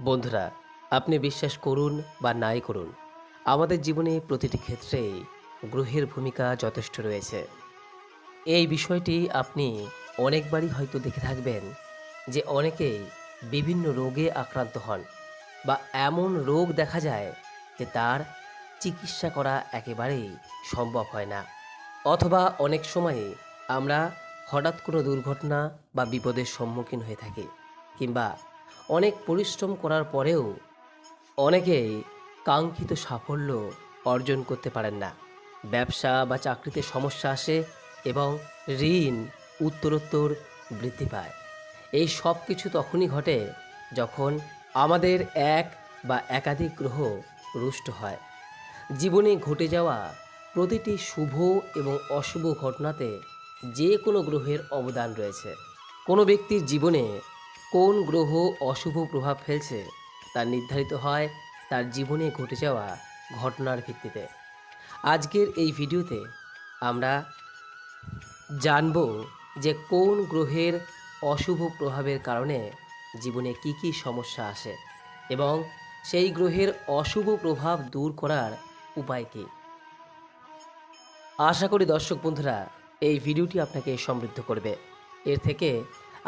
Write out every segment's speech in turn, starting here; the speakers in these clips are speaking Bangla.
বন্ধুরা, আপনি বিশ্বাস করুন বা নাই করুন, আমাদের জীবনে প্রতিটি ক্ষেত্রেই গ্রহের ভূমিকা যথেষ্ট রয়েছে। এই বিষয়টি আপনি অনেকবারই হয়তো দেখে থাকবেন যে অনেকেই বিভিন্ন রোগে আক্রান্ত হন বা এমন রোগ দেখা যায় যে তার চিকিৎসা করা একেবারেই সম্ভব হয় না। অথবা অনেক সময়ে আমরা হঠাৎ কোনো দুর্ঘটনা বা বিপদের সম্মুখীন হয়ে থাকি কিংবা অনেক পরিশ্রম করার পরেও অনেকেই কাঙ্ক্ষিত সাফল্য অর্জন করতে পারেন না। ব্যবসা বা চাকরিতে সমস্যা আসে এবং ঋণ, উত্তরোত্তর বৃদ্ধি পায়। এই সব কিছু তখনই ঘটে যখন আমাদের এক বা একাধিক গ্রহ রুষ্ট হয়। জীবনে ঘটে যাওয়া প্রতিটি শুভ এবং অশুভ ঘটনাতে যে কোনো গ্রহের অবদান রয়েছে। কোনো ব্যক্তির জীবনে কোন গ্রহ অশুভ প্রভাব ফেলছে তা নির্ধারিত হয় তার জীবনে ঘটে যাওয়া ঘটনার ভিত্তিতে। আজকের এই ভিডিওতে আমরা জানব যে কোন গ্রহের অশুভ প্রভাবের কারণে জীবনে কি কি সমস্যা আসে এবং সেই গ্রহের অশুভ প্রভাব দূর করার উপায় কী। আশা করি দর্শক বন্ধুরা, এই ভিডিওটি আপনাকে সমৃদ্ধ করবে। এর থেকে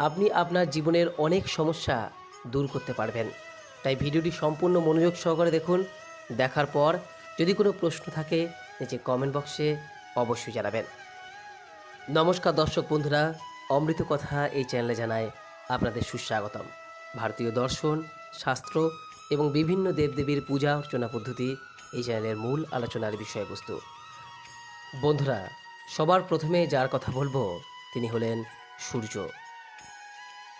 আপনি আপনার জীবনের অনেক সমস্যা দূর করতে পারবেন। তাই ভিডিওটি সম্পূর্ণ মনোযোগ সহকারে দেখুন। দেখার পর যদি কোনো প্রশ্ন থাকে, নিচে কমেন্ট বক্সে অবশ্যই জানাবেন। নমস্কার দর্শক বন্ধুরা, অমৃত কথা এই চ্যানেলে জানায় আপনাদের সুস্বাগতম। ভারতীয় দর্শন, শাস্ত্র এবং বিভিন্ন দেবদেবীর পূজা অর্চনা পদ্ধতি এই চ্যানেলের মূল আলোচনার বিষয়বস্তু। বন্ধুরা, সবার প্রথমে যার কথা বলব, তিনি হলেন সূর্য।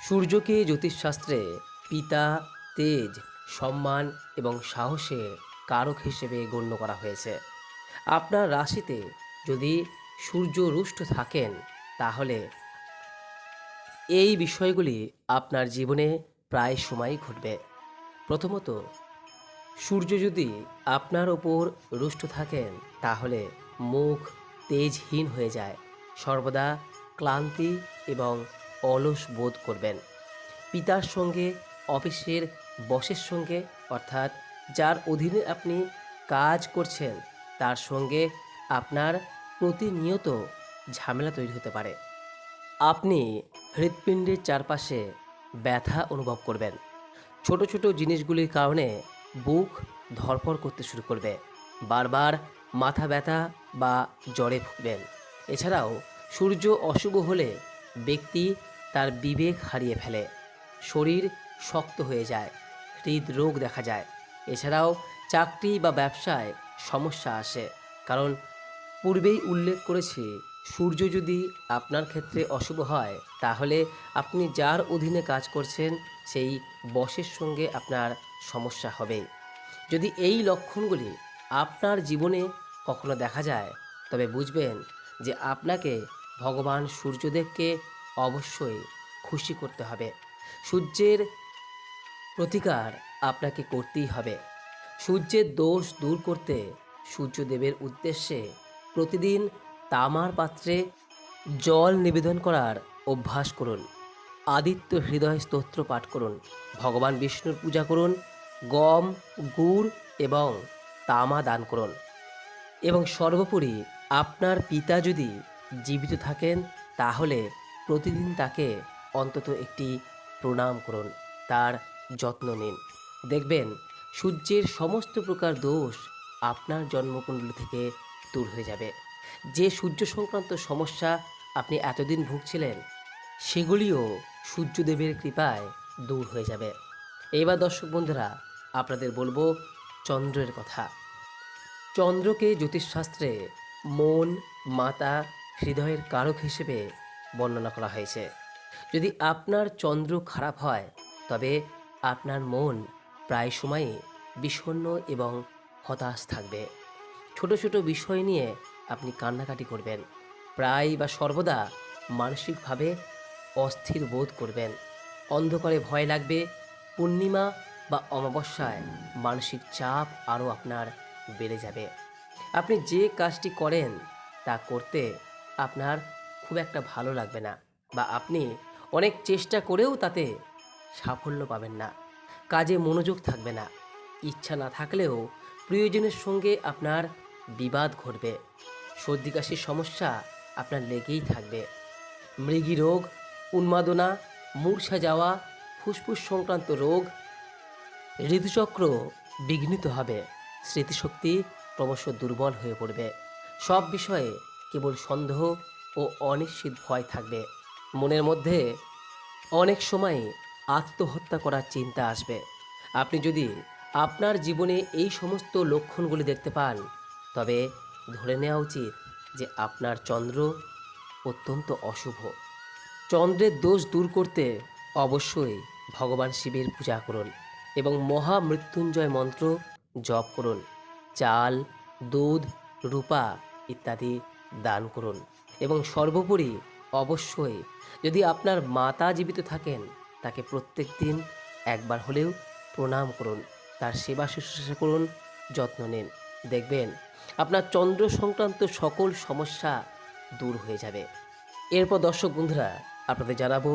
সূর্যকে জ্যোতিষশাস্ত্রে পিতা, তেজ, সম্মান এবং সাহসের কারক হিসেবে গণ্য করা হয়েছে। আপনার রাশিতে যদি সূর্য রুষ্ট থাকেন, তাহলে এই বিষয়গুলি আপনার জীবনে প্রায় সময়ই ঘটবে। প্রথমত, সূর্য যদি আপনার ওপর রুষ্ট থাকেন, তাহলে মুখ তেজহীন হয়ে যায়। সর্বদা ক্লান্তি এবং অলস বোধ করবেন। পিতার সঙ্গে, অফিসের বসের সঙ্গে, অর্থাৎ যার অধীনে আপনি কাজ করছেন, তার সঙ্গে আপনার প্রতিনিয়ত ঝামেলা তৈরি হতে পারে। আপনি হৃৎপিণ্ডের চারপাশে ব্যথা অনুভব করবেন। ছোট ছোট জিনিসগুলির কারণে বুক ধরপড় করতে শুরু করবে। বারবার মাথা ব্যথা বা জ্বরে ভুগবেন। এছাড়াও সূর্য অশুভ হলে ব্যক্তি তার বিবেক হারিয়ে ফেলে। শরীর শক্ত হয়ে যায়, হৃদরোগ দেখা যায়। এছাড়াও চাকরি বা ব্যবসায় সমস্যা আসে, কারণ পূর্বেই উল্লেখ করেছি, সূর্য যদি আপনার ক্ষেত্রে অশুভ হয়, তাহলে আপনি যার অধীনে কাজ করছেন, সেই বসের সঙ্গে আপনার সমস্যা হবে যদি এই লক্ষণগুলি আপনার জীবনে কখনো দেখা যায়, তবে বুঝবেন যে আপনাকে ভগবান সূর্যদেবকে অবশ্যই খুশি করতে হবে। সূর্যের প্রতিকার আপনাকে করতেই হবে। সূর্যের দোষ দূর করতে সূর্যদেবের উদ্দেশ্যে প্রতিদিন তামার পাত্রে জল নিবেদন করার অভ্যাস করুন। আদিত্য হৃদয় স্তোত্র পাঠ করুন। ভগবান বিষ্ণুর পূজা করুন, গম, গুড় এবং তামা দান করুন। এবং সর্বোপরি আপনার পিতা যদি জীবিত থাকেন, তাহলে প্রতিদিন তাকে অন্তত একটি প্রণাম করুন, তার যত্ন নিন। দেখবেন, সূর্যের সমস্ত প্রকার দোষ আপনার জন্মকুণ্ডলী থেকে দূর হয়ে যাবে। যে সূর্য সংক্রান্ত সমস্যা আপনি এতদিন ভুগছিলেন, সেগুলিও সূর্যদেবের কৃপায় দূর হয়ে যাবে। এবার দর্শক বন্ধুরা, আপনাদের বলব চন্দ্রের কথা। চন্দ্রকে জ্যোতিষশাস্ত্রে মন, মাতা হৃদয়ের কারক হিসেবে বর্ণনা করা হয়েছে। যদি আপনার চন্দ্র খারাপ হয়, তবে আপনার মন প্রায় সময়ই বিষণ্ণ এবং হতাশ থাকবে। ছোট ছোট বিষয় নিয়ে আপনি কান্নাকাটি করবেন। প্রায় বা সর্বদা মানসিকভাবে অস্থির বোধ করবেন। অন্ধকারে ভয় লাগবে, পূর্ণিমা বা অমাবস্যায় মানসিক চাপ আরও আপনার বেড়ে যাবে। আপনি যে কাজটি করেন তা করতে আপনার খুব একটা ভালো লাগবে না বা আপনি অনেক চেষ্টা করেও তাতে সাফল্য পাবেন না। কাজে মনোযোগ থাকবে না। ইচ্ছা না থাকলেও প্রিয়জনের সঙ্গে আপনার বিবাদ ঘটবে। সর্দি কাশির সমস্যা আপনার লেগেই থাকবে। মৃগী রোগ, উন্মাদনা, মূর্ছা যাওয়া, ফুসফুস সংক্রান্ত রোগ, ঋতুচক্র বিঘ্নিত হবে। স্মৃতিশক্তি ক্রমশ দুর্বল হয়ে পড়বে। সব বিষয়ে কেবল সন্দেহ ও অনিশ্চিত ভয় থাকবে। মনের মধ্যে অনেক সময় আত্মহত্যা করার চিন্তা আসবে। আপনি যদি আপনার জীবনে এই সমস্ত লক্ষণগুলি দেখতে পান, তবে ধরে নেওয়া উচিত যে আপনার চন্দ্র অত্যন্ত অশুভ। চন্দ্রের দোষ দূর করতে অবশ্যই ভগবান শিবের পূজা করুন এবং মহামৃত্যুঞ্জয় মন্ত্র জপ করুন। চাল, দুধ, রূপা ইত্যাদি দান করুন এবং সর্বোপরি অবশ্যই যদি আপনার মাতা জীবিত থাকেন, তাকে প্রত্যেক দিন একবার হলেও প্রণাম করুন, তার সেবা শুশ্রূষা করুন, যত্ন নিন। দেখবেন আপনার চন্দ্র সংক্রান্ত সকল সমস্যা দূর হয়ে যাবে। এরপর দর্শক বন্ধুরা, আপনাদের জানাব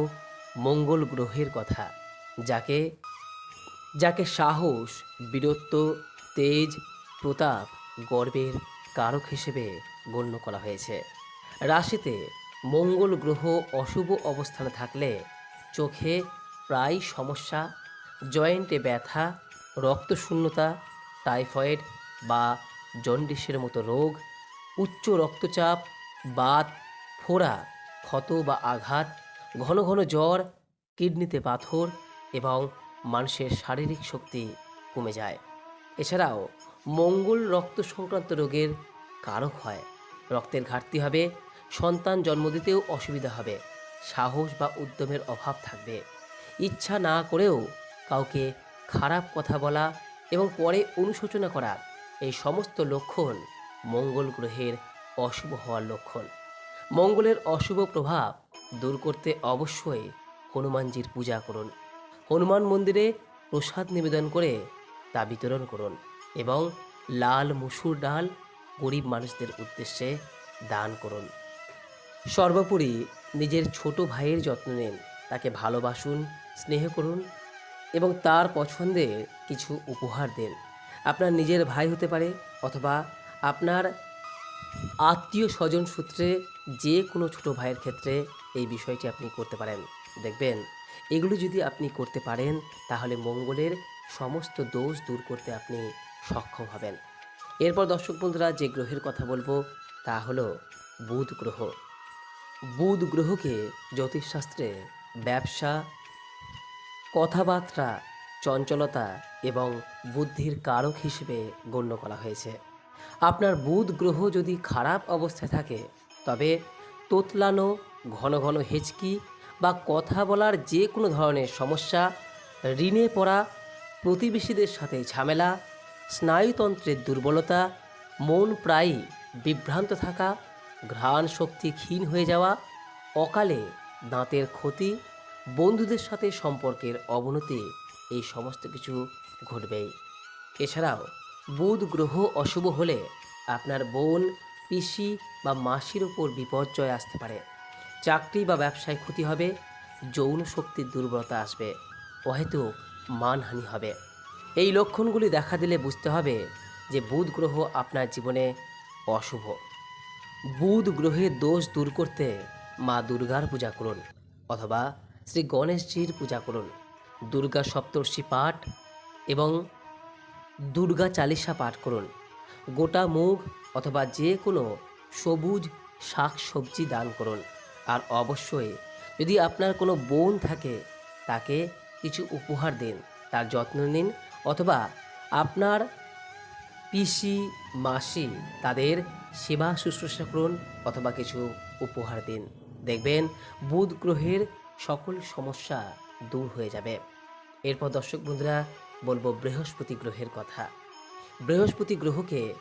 মঙ্গল গ্রহের কথা, যাকে যাকে সাহস, বীরত্ব, তেজ, প্রতাপ, গর্বের কারক হিসেবে গণ্য করা হয়েছে। রাশিতে মঙ্গল গ্রহ অশুভ অবস্থানে থাকলে চোখে প্রায় সমস্যা, জয়েন্টে ব্যথা, রক্তশূন্যতা, টাইফয়েড বা জন্ডিসের মতো রোগ, উচ্চ রক্তচাপ, বাত, ফোড়া, ক্ষত বা আঘাত, ঘন ঘন জ্বর, কিডনিতে পাথর এবং মানুষের শারীরিক শক্তি কমে যায়। এছাড়াও মঙ্গল রক্ত সংক্রান্ত রোগের কারক হয়। রক্তের ঘাটতি হবে, সন্তান জন্ম দিতেও অসুবিধা হবে, সাহস বা উদ্যমের অভাব থাকবে। ইচ্ছা না করেও কাউকে খারাপ কথা বলা এবং পরে অনুশোচনা করা, এই সমস্ত লক্ষণ মঙ্গল গ্রহের অশুভ হওয়ার লক্ষণ। মঙ্গলের অশুভ প্রভাব দূর করতে অবশ্যই হনুমানজির পূজা করুন। হনুমান মন্দিরে প্রসাদ নিবেদন করে তা বিতরণ করুন এবং লাল মুসুর ডাল গরিব মানুষদের উদ্দেশ্যে দান করুন। সর্বোপরি নিজের ছোট ভাইয়ের যত্ন নিন, তাকে ভালোবাসুন, স্নেহ করুন এবং তার পছন্দের কিছু উপহার দিন। আপনার নিজের ভাই হতে পারে অথবা আপনার আত্মীয় স্বজন সূত্রে যে কোনো ছোট ভাইয়ের ক্ষেত্রে এই বিষয়টি আপনি করতে পারেন। দেখবেন, এগুলো যদি আপনি করতে পারেন, তাহলে মঙ্গলের সমস্ত দোষ দূর করতে আপনি সক্ষম হবেন। এরপর দর্শক বন্ধুরা যে গ্রহের কথা বলব, তা হলো বুধ গ্রহ। বুধ গ্রহকে জ্যোতিষশাস্ত্রে ব্যবসা, কথাবার্তা, চঞ্চলতা এবং বুদ্ধির কারক হিসেবে গণ্য করা হয়েছে। আপনার বুধ গ্রহ যদি খারাপ অবস্থায় থাকে, তবে তোতলানো, ঘন ঘন হেঁচকি বা কথা বলার যে কোনো ধরনের সমস্যা, ঋণে পড়া প্রতিবেশীদের সাথে ঝামেলা স্নায়ুতন্ত্রের দুর্বলতা, মন প্রায়ই বিভ্রান্ত থাকা, ঘ্রাণ শক্তি ক্ষীণ হয়ে যাওয়া, অকালে দাঁতের ক্ষতি, বন্ধুদের সাথে সম্পর্কের অবনতি, এই সমস্ত কিছু ঘটবেই। এছাড়াও বুধ গ্রহ অশুভ হলে আপনার বোন, পিসি বা মাসির ওপর বিপর্যয় আসতে পারে। চাকরি বা ব্যবসায় ক্ষতি হবে, যৌন শক্তির দুর্বলতা আসবে, অহেতুক মানহানি হবে। এই লক্ষণগুলি দেখা দিলে বুঝতে হবে যে বুধ গ্রহ আপনার জীবনে অশুভ। বুধ গ্রহের দোষ দূর করতে মা দুর্গার পূজা করুন অথবা শ্রী গণেশজির পূজা করুন। দুর্গা সপ্তর্ষি পাঠ এবং দুর্গা চালিসা পাঠ করুন। গোটা মুগ অথবা যে কোনো সবুজ শাক সবজি দান করুন। আর অবশ্যই যদি আপনার কোনো বোন থাকে তাকে কিছু উপহার দিন, তার যত্ন নিন অথবা আপনার পিসি, মাসি তাদের সেবা শুশ্রূষা করুন অথবা কিছু উপহার দিন। দেখবেন বুধ গ্রহের সকল সমস্যা দূর হয়ে যাবে। এরপর দর্শক বন্ধুরা, বলব বৃহস্পতি গ্রহের কথা। বৃহস্পতি গ্রহকে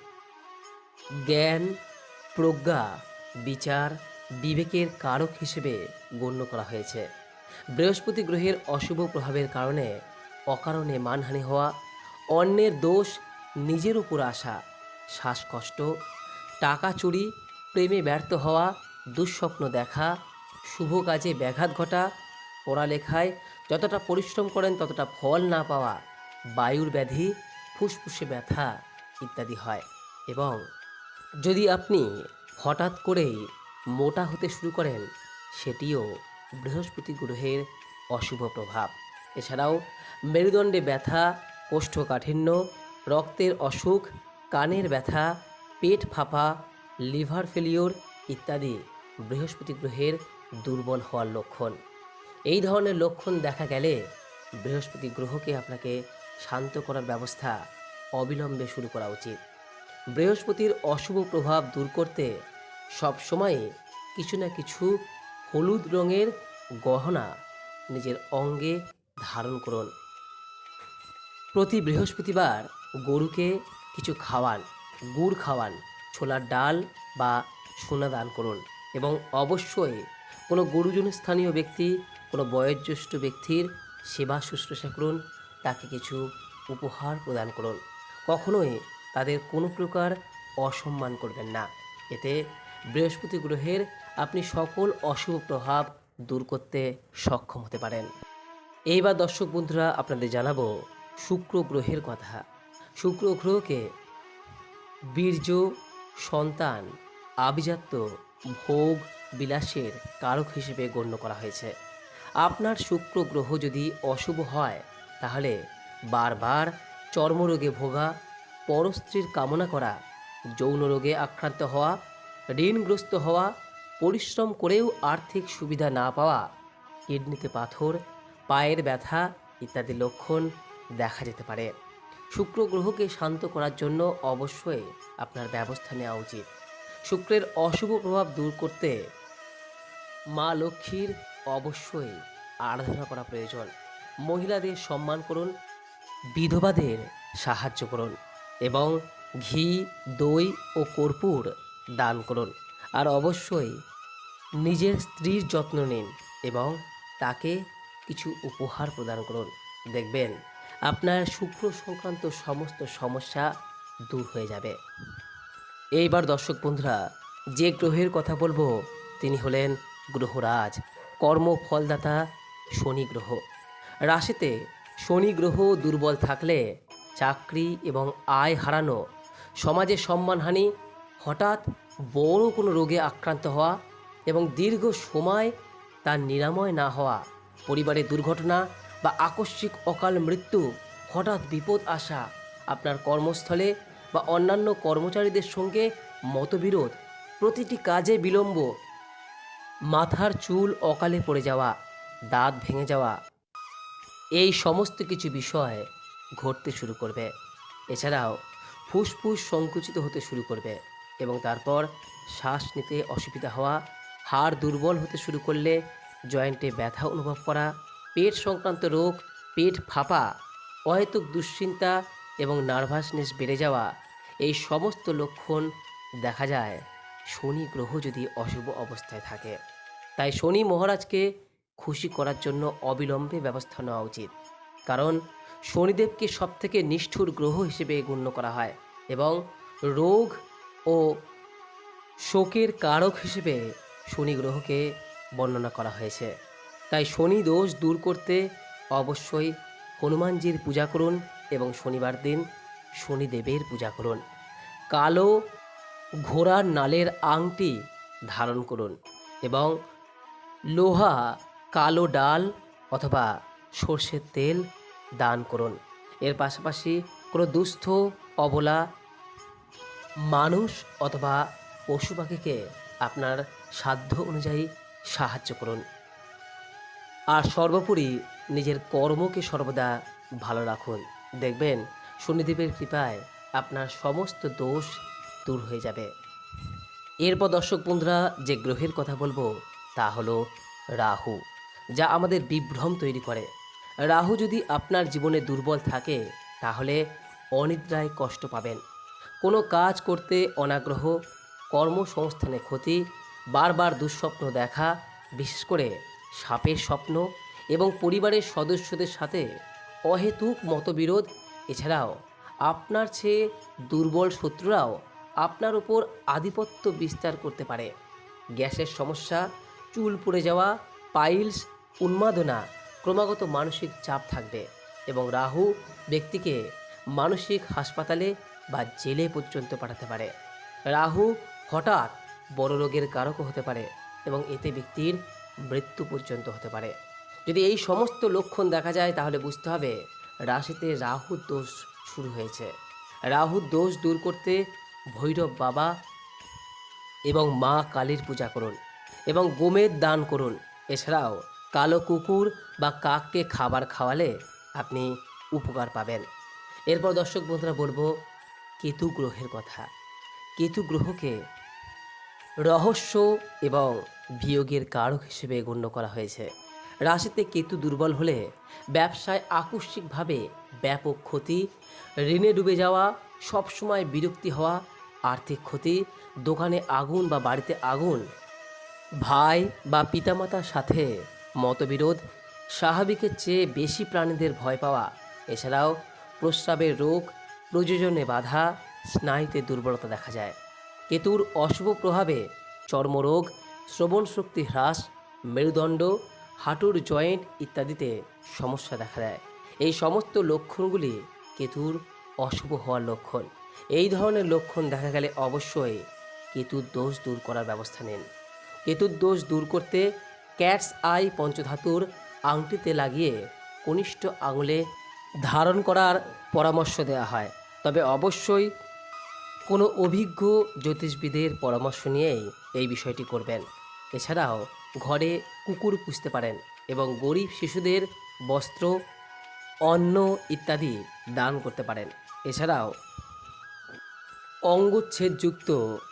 জ্ঞান, প্রজ্ঞা, বিচার, বিবেকের কারক হিসেবে গণ্য করা হয়েছে। বৃহস্পতি গ্রহের অশুভ প্রভাবের কারণে অকারণে মানহানি হওয়া, অন্যের দোষ নিজের উপর আসা, শ্বাসকষ্ট, টাকা চুরি, প্রেমে ব্যর্থ হওয়া, দুঃস্বপ্ন দেখা, শুভ কাজে ব্যাঘাত ঘটা, পড়ালেখায় যতটা পরিশ্রম করেন ততটা ফল না পাওয়া, বায়ুর ব্যাধি, ফুসফুসে ব্যথা ইত্যাদি হয়। এবং যদি আপনি হঠাৎ করেই মোটা হতে শুরু করেন, সেটিও বৃহস্পতি গ্রহের অশুভ প্রভাব। এছাড়াও মেরুদণ্ডে ব্যথা, কোষ্ঠকাঠিন্য, রক্তের অসুখ, কানের ব্যথা, পেট ফাঁপা, লিভার ফেলিওর ইত্যাদি বৃহস্পতি গ্রহের দুর্বল হওয়ার লক্ষণ। এই ধরনের লক্ষণ দেখা গেলে বৃহস্পতি গ্রহকে আপনাকে শান্ত করার ব্যবস্থা অবিলম্বে শুরু করা উচিত। বৃহস্পতির অশুভ প্রভাব দূর করতে সব সময় কিছু না কিছু হলুদ রঙের গহনা নিজের অঙ্গে ধারণ করুন। প্রতি বৃহস্পতিবার গরুকে কিছু খাওয়ান, গুড় খাওয়ান, ছোলার ডাল বা সোনা দান করুন এবং অবশ্যই কোনো গুরুজন স্থানীয় ব্যক্তি, কোনো বয়োজ্যেষ্ঠ ব্যক্তির সেবা শুশ্রূষা করুন, তাকে কিছু উপহার প্রদান করুন। কখনোই তাদের কোনো প্রকার অসম্মান করবেন না। এতে বৃহস্পতি গ্রহের আপনি সকল অশুভ প্রভাব দূর করতে সক্ষম হতে পারেন। এইবার দর্শক বন্ধুরা, আপনাদের জানাব শুক্র গ্রহের কথা। শুক্র গ্রহকে বীর্য, সন্তান, আভিজাত্য, ভোগ, বিলাসের কারক হিসেবে গণ্য করা হয়েছে। আপনার শুক্র গ্রহ যদি অশুভ হয়, তাহলে বারবার চর্মরোগে ভোগা, পরস্ত্রীর কামনা করা, যৌন রোগে আক্রান্ত হওয়া, ঋণগ্রস্ত হওয়া, পরিশ্রম করেও আর্থিক সুবিধা না পাওয়া, কিডনিতে পাথর পায়ের ব্যথা ইত্যাদি লক্ষণ দেখা যেতে পারে। শুক্র গ্রহকে শান্ত করার জন্য অবশ্যই আপনার ব্যবস্থা নেওয়া উচিত। শুক্রের অশুভ প্রভাব দূর করতে মা লক্ষ্মীর অবশ্যই আরাধনা করা প্রয়োজন। মহিলাদের সম্মান করুন, বিধবাদের সাহায্য করুন এবং ঘি, দই ও কর্পূর দান করুন। আর অবশ্যই নিজের স্ত্রীর যত্ন নিন এবং তাকে কিছু উপহার প্রদান করুন। দেখবেন আপনার শুক্র সংক্রান্ত সমস্ত সমস্যা দূর হয়ে যাবে। এইবার দর্শক বন্ধুরা, যে গ্রহের কথা বলব, তিনি হলেন গ্রহরাজ কর্মফলদাতা শনি গ্রহ। রাশিতে শনি গ্রহ দুর্বল থাকলে চাকরি এবং আয় হারানো সমাজে সম্মানহানি, হঠাৎ বড় কোনো রোগে আক্রান্ত হওয়া এবং দীর্ঘ সময় তার নিরাময় না হওয়া পরিবারে দুর্ঘটনা বা আকস্মিক অকাল মৃত্যু, হঠাৎ বিপদ আসা, আপনার কর্মস্থলে বা অন্যান্য কর্মচারীদের সঙ্গে মতবিরোধ, প্রতিটি কাজে বিলম্ব, মাথার চুল অকালে পড়ে যাওয়া, দাঁত ভেঙে যাওয়া, এই সমস্ত কিছু বিষয় ঘটতে শুরু করবে। এছাড়াও ফুসফুস সংকুচিত হতে শুরু করবে এবং তারপর শ্বাস নিতে অসুবিধা হওয়া, হাড় দুর্বল হতে শুরু করলে জয়েন্টে ব্যথা অনুভব করা, পেট সংক্রান্ত রোগ, পেট ফাঁপা, অহেতুক দুশ্চিন্তা এবং নার্ভাসনেস বেড়ে যাওয়া, এই সমস্ত লক্ষণ দেখা যায়। শনি গ্রহ যদি অশুভ অবস্থায় থাকে, তাই শনি মহারাজকে খুশি করার জন্য অবিলম্বে ব্যবস্থা নেওয়া উচিত। কারণ শনিদেবকে সবথেকে নিষ্ঠুর গ্রহ হিসেবে গণ্য করা হয় এবং রোগ ও শোকের কারক হিসেবে শনি গ্রহকে বর্ণনা করা হয়েছে। তাই শনি দোষ দূর করতে অবশ্যই হনুমানজির পূজা করুন এবং শনিবার দিন শনিদেবের পূজা করুন। কালো ঘোড়ার নালের আংটি ধারণ করুন এবং লোহা, কালো ডাল অথবা সর্ষের তেল দান করুন। এর পাশাপাশি কোনো দুস্থ, অবলা মানুষ অথবা পশু পাখিকে আপনার সাধ্য অনুযায়ী সাহায্য করুন। আর সর্বোপরি নিজের কর্মকে সর্বদা ভালো রাখুন। দেখবেন শনিদেবের কৃপায় আপনার সমস্ত দোষ দূর হয়ে যাবে। এরপর দর্শক বন্ধুরা, যে গ্রহের কথা বলব তা হলো রাহু, যা আমাদের বিভ্রম তৈরি করে। রাহু যদি আপনার জীবনে দুর্বল থাকে, তাহলে অনিদ্রায় কষ্ট পাবেন। কোনো কাজ করতে অনাগ্রহ, কর্মসংস্থানে ক্ষতি বারবার দুঃস্বপ্ন দেখা, বিশেষ করে সাপের স্বপ্ন এবং পরিবারের সদস্যদের সাথে অহেতুক মতবিরোধ। এছাড়াও আপনার চেয়ে দুর্বল শত্রুরাও আপনার উপর আধিপত্য বিস্তার করতে পারে। গ্যাসের সমস্যা, চুল পড়ে যাওয়া, পাইলস, উন্মাদনা ক্রমাগত মানসিক চাপ থাকবে এবং রাহু ব্যক্তিকে মানসিক হাসপাতালে বা জেলে পর্যন্ত পাঠাতে পারে। রাহু হঠাৎ বড় রোগের কারকও হতে পারে এবং এতে ব্যক্তির মৃত্যু পর্যন্ত হতে পারে। যদি এই সমস্ত লক্ষণ দেখা যায়, তাহলে বুঝতে হবে রাশিতে রাহু দোষ শুরু হয়েছে। রাহু দোষ দূর করতে ভৈরব বাবা এবং মা কালীর পূজা করুন এবং গোমের দান করুন। এছাড়াও কালো কুকুর বা কাককে খাবার খাওয়ালে আপনি উপকার পাবেন। এরপর দর্শক বন্ধুরা বলব, কেতু গ্রহের কথা। কেতু গ্রহকে রহস্য এবং বিয়োগের কারক হিসেবে গণ্য করা হয়েছে। রাশিতে কেতু দুর্বল হলে ব্যবসায় আকস্মিকভাবে ব্যাপক ক্ষতি, ঋণে ডুবে যাওয়া, সবসময় বিরক্তি হওয়া, আর্থিক ক্ষতি, দোকানে আগুন বা বাড়িতে আগুন, ভাই বা পিতামাতার সাথে মতবিরোধ, স্বাভাবিকের চেয়ে বেশি প্রাণীদের ভয় পাওয়া, এছাড়াও প্রস্রাবের রোগ প্রযোজনে বাধা, স্নায়ুতে দুর্বলতা দেখা যায়। কেতুর অশুভ প্রভাবে চর্মরোগ, শ্রবণ শক্তি হ্রাস, মেরুদণ্ড, হাঁটুর জয়েন্ট ইত্যাদিতে সমস্যা দেখা দেয়। এই সমস্ত লক্ষণগুলি কেতুর অশুভ হওয়ার লক্ষণ। এই ধরনের লক্ষণ দেখা গেলে অবশ্যই কেতুর দোষ দূর করার ব্যবস্থা নিন। কেতুর দোষ দূর করতে ক্যাটস আই পঞ্চধাতুর আংটিতে লাগিয়ে কনিষ্ঠ আঙুলে ধারণ করার পরামর্শ দেওয়া হয়। তবে অবশ্যই কোনো অভিজ্ঞ জ্যোতিষবিদের পরামর্শ নিয়েই এই বিষয়টি করবেন। এছাড়াও ঘরে কুকুর পুষতে পারেন এবং গরিব শিশুদের বস্ত্র, অন্ন ইত্যাদি দান করতে পারেন। এছাড়াও অঙ্গচ্ছেদযুক্ত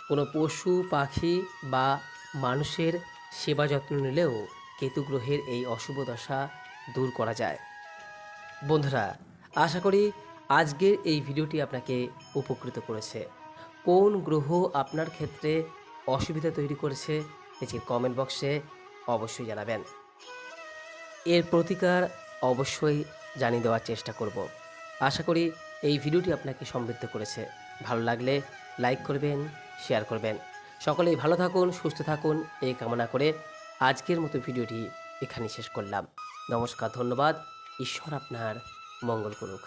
কোনো পশু, পাখি বা মানুষের সেবা যত্ন নিলেও কেতু গ্রহের এই অশুভ দশা দূর করা যায়। বন্ধুরা, আশা করি আজকের এই ভিডিওটি আপনাকে উপকৃত করেছে। কোন গ্রহ আপনার ক্ষেত্রে অসুবিধা তৈরি করেছে নিচের কমেন্ট বক্সে অবশ্যই জানাবেন। এর প্রতিকার অবশ্যই জানিয়ে দেওয়ার চেষ্টা করব। আশা করি এই ভিডিওটি আপনাকে সমৃদ্ধ করেছে। ভালো লাগলে লাইক করবেন শেয়ার করবেন। সকলেই ভালো থাকুন, সুস্থ থাকুন, এই কামনা করে আজকের মতো ভিডিওটি এখানে শেষ করলাম। নমস্কার, ধন্যবাদ। ঈশ্বর আপনার মঙ্গল করুক।